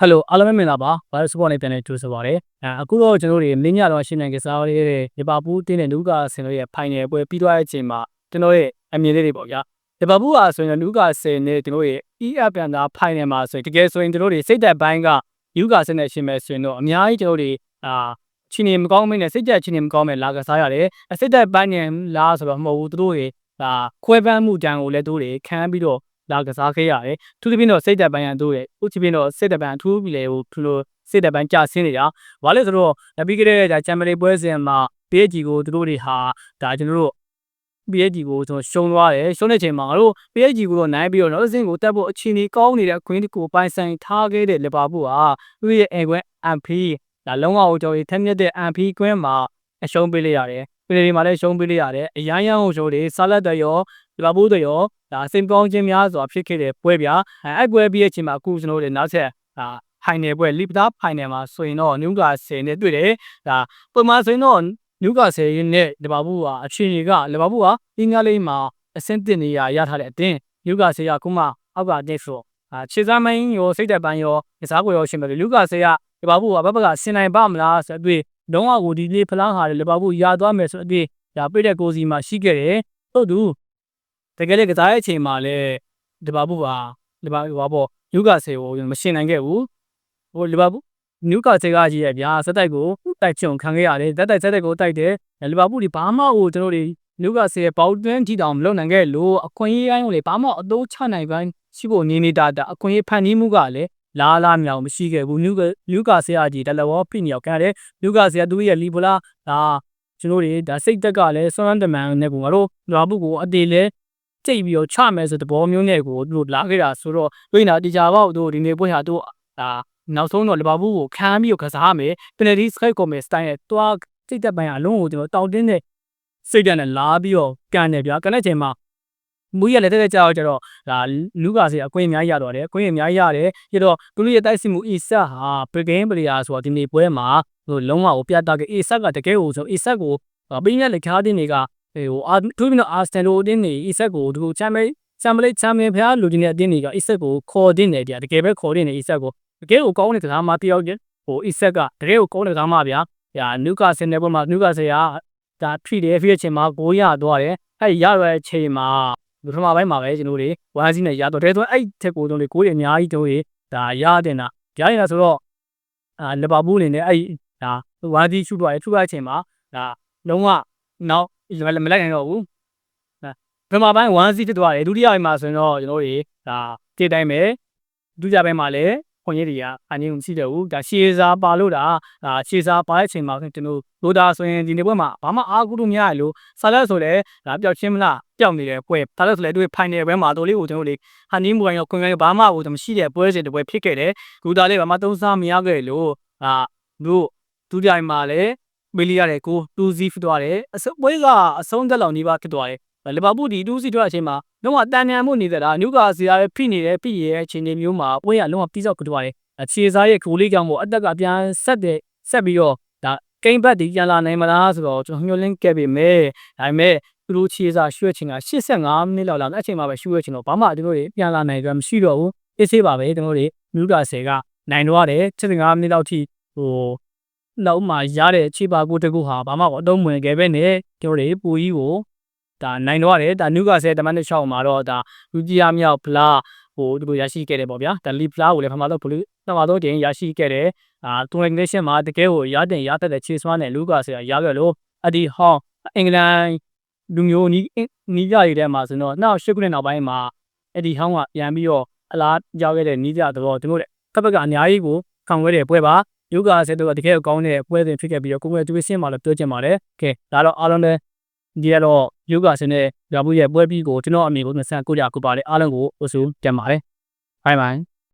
ဟယ်လိုအားလုံးပဲမင်္ဂလာပါဗိုင်းရပ်စ်ပေါ်နေပြန်နေကြိုဆိုပါရစေအဲအခုတော့ကျွန်တော်တို့မင်းညတော့ရှင်းနေကစားရတဲ့လီဗာပူးတင်းတဲ့နူကာဆင်တို့ရဲ့ဖိုင်နယ်ပွဲပြီးသွားတဲ့အချိန်မှာကျွန်တော်ရဲ့အမြင်လေးတွေပေါ့ဗျာလီဗာပူးဟာဆိုရင်နူကာဆင်နဲ့ကျွန်တော်ရဲ့ EF ပြန်သားဖိုင်နယ်မှာဆိုရင်တကယ်ဆိုရင်ကျွန်တော်တို့စိတ်သက်ပိုင်းကနူကာဆင်နဲ့ရှင်းမယ်ဆိုရင်တော့အများကြီးကျွန်တော်တို့အာချင်းနေမကောင်းမင်းနဲ့စိတ်သက်ချင်းနေမကောင်းမဲ့လာကစားရတယ်အစိတ်သက်ပိုင်းနဲ့လားဆိုတော့မဟုတ်ဘူးသူတို့ရဲ့ဒါခွဲပန်းမှုတန်ကိုလည်းတို့တွေခံပြီးတော့ လာကစားခဲ့ရတယ်။သူတပြင်းတော့စိတ်သက်ပိုင်းရတို့ရဲ့ဥချပြင်းတော့စိတ်သက်ပိုင်းအထူးပြီလေဟိုသူလိုစိတ်သက်ပိုင်းကြာဆင်းနေတာ။ဘာလဲဆိုတော့ပြီးခဲ့တဲ့ဒါချမ်ပီယံပွဲစဉ်မှာ PSG ကိုသူတို့တွေဟာဒါကျွန်တော်တို့ PSG ကိုကျွန်တော်ရှုံးသွားတယ်ရှုံးတဲ့ချိန်မှာငါတို့ PSG ကိုတော့နိုင်ပြီးတော့နောက်တစ်ဆင့်ကိုတက်ဖို့အခြေအနေကောင်းနေတဲ့အခွင့်အရေးကိုပိုင်ဆိုင်ထားခဲ့တဲ့လီဗာပူးဟာသူရဲ့အဲကွန်းအန်ဖီဒါလုံးဝကျွန်တော်ထက်မြက်တဲ့အန်ဖီကွင်းမှာအရှုံးပေးလိုက်ရတယ်။ ပြည်တွေမှာလည်းရှုံးပေးလိုက်ရတယ်။အရန်ရန်ဟိုချိုတွေဆာလက်တရောလီဗာပူးတရောဒါစိန်ကောင်းခြင်းများစွာဖြစ်ခဲ့တဲ့ပွဲပြအဲအဲ့ပွဲပြီးရဲ့အချိန်မှာအခုကျွန်တော်တို့နောက်ဆက်ဒါဖိုင်နယ်ပွဲလီပတာဖိုင်နယ်မှာဆိုရင်တော့နျူကာဆယ်နဲ့တွေ့တယ်ဒါပုံမှန်ဆိုရင်တော့နျူကာဆယ်နဲ့လီဗာပူးဟာအခြေအနေကလီဗာပူးဟာအင်္ဂလိပ်မှာအဆင့်တင်နေရရထားတဲ့အတင်းနျူကာဆယ်ကခုမှအောက်ကတက်ဆိုအာခြေစားမိုင်းရောစိတ်သက်ပန်းရောကစားကွယ်ရောရှင်ပဲလူကာဆယ်ကလီဗာပူးကဘက်ဘက်ကဆင်နိုင်ပါမလားဆိုတော့ လုံးဝကိုဒီလေးဖလားဟာလီဗာပူးရသွားမယ်ဆိုတော့ဒါပြည့်တဲ့ကိုစီမှာရှိခဲ့တယ်ဟုတ်သူတကယ်လည်းကစားရဲ့အချိန်မှာလည်းဒီဘာဘူးပါဒီဘာဘာပေါ့ယူကာဆေကိုမရှင်းနိုင်ခဲ့ဘူးဟိုဒီဘာဘူးနျူကာဆေကကြီးရဲ့ဗျာစက်တိုက်ကိုတိုက်ချုံခံခဲ့ရတယ်တက်တိုက်စက်တိုက်ကိုတိုက်တယ်လီဗာပူးဒီဘာမှဟိုကျွန်တော်တို့နျူကာဆေရဲ့ပေါတွင်းထီတောင်မလုပ်နိုင်ခဲ့လို့အခွင့်အရေးအတိုင်းကိုလေဘာမှအတိုးချနိုင်ပိုင်းရှိဖို့နေနေတာတာအခွင့်အရေးဖန်တီးမှုကလည်း လာလာမြောင်မရှိခဲ့ဘူးနျူကာနျူကာဆေကကြီးတလဘောဖိနေရောက်ခံရတယ်နျူကာဆေကသူ့ရဲ့လီဗလာဒါကျွန်တော်တွေဒါစိတ်တက်ကလည်းဆွမ်းတမန်နဲ့ကိုငါတို့လာဘူးကိုအတေလဲကြိတ်ပြီးတော့ချမယ်ဆိုတဲ့ဘောမျိုးနဲ့ကိုသူတို့လာခဲ့တာဆိုတော့တွေ့နေတာတေချာပေါက်တို့ဒီနေ့ပွဲဟာတို့ဒါနောက်ဆုံးတော့လီဗာပူးကိုခမ်းပြီးတော့ကစားမယ်ပယ်နယ်တီစခိုက်ကော်မယ်စတိုင်းနဲ့တွားစိတ်သက်ပိုင်းအလုံးကိုကျွန်တော်တောင်းတင်းတဲ့စိတ်ဓာတ်နဲ့လာပြီးတော့ကန်တယ်ဗျာကန်တဲ့ချိန်မှာ မူရလည်းတက်တက်ကြောက်ကြတော့ဒါလူကာစီအကွင်းအများကြီးရတော့တယ်အကွင်းအများကြီးရတယ်ပြီးတော့သူတို့ရဲ့တိုက်စစ်မှုအီဆက်ဟာပရီဂိမ်းပလီယာဆိုတော့ဒီနေ့ပွဲမှာဟိုလုံးဝကိုပြတ်တာကအီဆက်ကတကယ်ကိုဆိုအီဆက်ကိုပင်းရလက်ခါးတင်းတွေကဟိုအာသူပြီးတော့အာစတန်လိုအတင်းတွေအီဆက်ကိုသူချမ်းမဲချမ်းမလေးချမ်းမဲဖျားလူကြီးနဲ့အတင်းတွေကအီဆက်ကိုခေါ်တင်းတယ်တရားတကယ်ပဲခေါ်တင်းတယ်အီဆက်ကိုတကယ်ကိုကောင်းတဲ့ကစားမတယောက်ချင်းဟိုအီဆက်ကတကယ်ကိုကောင်းတဲ့ကစားမဗျာညာနူကာဆင်နယ်ပေါ်မှာနူကာဆယ်ကဒါထရီတယ်ဖြစ်ချင်းမှာကိုရသွားတယ်အဲ့ရရတဲ့အချိန်မှာ ပထမပိုင်းမှာပဲကျွန်တော်တို့ဝမ်းစီးနဲ့ရတော့တယ်ဆိုအဲ့ထက်ကိုတို့လေကိုရအများကြီးတို့ဒါရတင်တာရရင်လားဆိုတော့အာလီဗာပူးအနေနဲ့အဲ့ဒါဝမ်းစီးရှုသွားတယ်ရှုသွားတဲ့အချိန်မှာဒါလုံးဝနောက်မလိုက်နိုင်တော့ဘူးပထမပိုင်း1 0ဖြစ်သွားတယ်ဒုတိယပိုင်းမှာဆိုရင်တော့ကျွန်တော်တို့ဒါတည်တိုင်းပဲဒုတိယပိုင်းမှာလည်း ခွန်ရည်တွေကအငြင်းမရှိတော့ဘူးဒါရှေးစားပါလို့ဒါဒါရှေးစားပါတဲ့အချိန်မှာကျွန်တော်လိုတာဆိုရင်ဒီနေ့ပွဲမှာဘာမှအားကိုးလို့မရလို့ဆာလက်ဆိုလည်းဒါပျောက်ချင်းမလားပျောက်နေတဲ့ပွဲဆာလက်ဆိုလည်းတွေ့ဖိုင်နယ်ပွဲမှာတော်လေးကိုကျွန်တော်တို့ဟန်နီမူရိုင်းရောခွန်ရည်ဘာမှကိုမရှိတဲ့ပွဲစဉ်တစ်ပွဲဖြစ်ခဲ့တယ်ဂူတာလေးဘာမှသုံးစားမရခဲ့လို့အာတို့ဒုတိယပိုင်းမှာလည်းပေးလိုက်ရတယ်ကို2-0ဖြစ်သွားတယ်အစပွဲကအဆုံးသက်လောက်နေပါဖြစ်သွားတယ် လီဗာပူးဒီ2-0ထွက်အချိန်မှာလုံးဝတန်တန်မှုနေတဲ့တာနျူကာစီယာပဲဖိနေတယ်ဖိရဲ့အချိန်တွေမျိုးမှာပွဲကလုံးဝပြီးစောက်ကြွားတယ်အခြေစားရဲ့ဂိုးလေးကြောင့်မို့အသက်ကပြန်ဆက်တဲ့ဆက်ပြီးတော့ဒါကိန်းဘတ်ဒီပြန်လာနိုင်မလားဆိုတော့ကျွန်တော်ညှို့လင်းခဲ့ပေမဲ့ဒါပေမဲ့သူတို့ခြေစားရွှေ့ချင်က85မိနစ်လောက်လာတဲ့အချိန်မှာပဲရွှေ့ချင်တော့ဘာမှသူတို့တွေပြန်လာနိုင်ကြမရှိတော့ဘူးအေးဆေးပါပဲသူတို့တွေနျူကာဆယ်ကနိုင်တော့တယ်75မိနစ်လောက်ထိဟိုနောက်မှရတဲ့ခြေပါကိုတကူဟာဘာမှတော့အတုံးဝင်ခဲ့ပဲနဲ့ကျွန်တော်တွေပူကြီးကို ဒါနိုင်တော့ရတယ်ဒါနုကဆဲတမန်တစ်ချောင်းမှာတော့ဒါလူကြီးအမြောက်ဖလားဟိုသူတို့ရရှိခဲ့တယ်ပေါ့ဗျာဒါလီဖလားကိုလည်းပထမတော့ဘလူးပထမတော့တင်ရရှိခဲ့တယ်အာတူနက်ရှင်မှာတကယ်ကိုရတင်ရတက်တဲ့ခြေစွမ်းနဲ့လူကဆဲရခဲ့လို့အဒီဟောင်းအင်္ဂလန်လူမျိုးနီးနီးကြရတဲ့မှာဆိုတော့နောက်ရှစ်ခုနှစ်နောက်ပိုင်းမှာအဒီဟောင်းကပြန်ပြီးတော့အလားရောက်ခဲ့တဲ့နီးကြတော့သူတို့ဖက်ဖက်ကအများကြီးကိုခံခဲ့တဲ့ပွဲပါယောဂဆက်တော့တကယ်ကောင်းတဲ့ပွဲစဉ်ဖြစ်ခဲ့ပြီးတော့ကိုယ်ကတူးစင်းမှာလည်းပြောချင်ပါတယ်။ကဲဒါတော့အားလုံးလည်းဒီကတော့ ယောဂဆင်းတဲ့ဓာဘူးရဲ့ပွဲပြီးကိုကျွန်တော်အမေကို29ကြကိုပါလေအားလုံးကိုအဆူတင်ပါတယ်။ Bye bye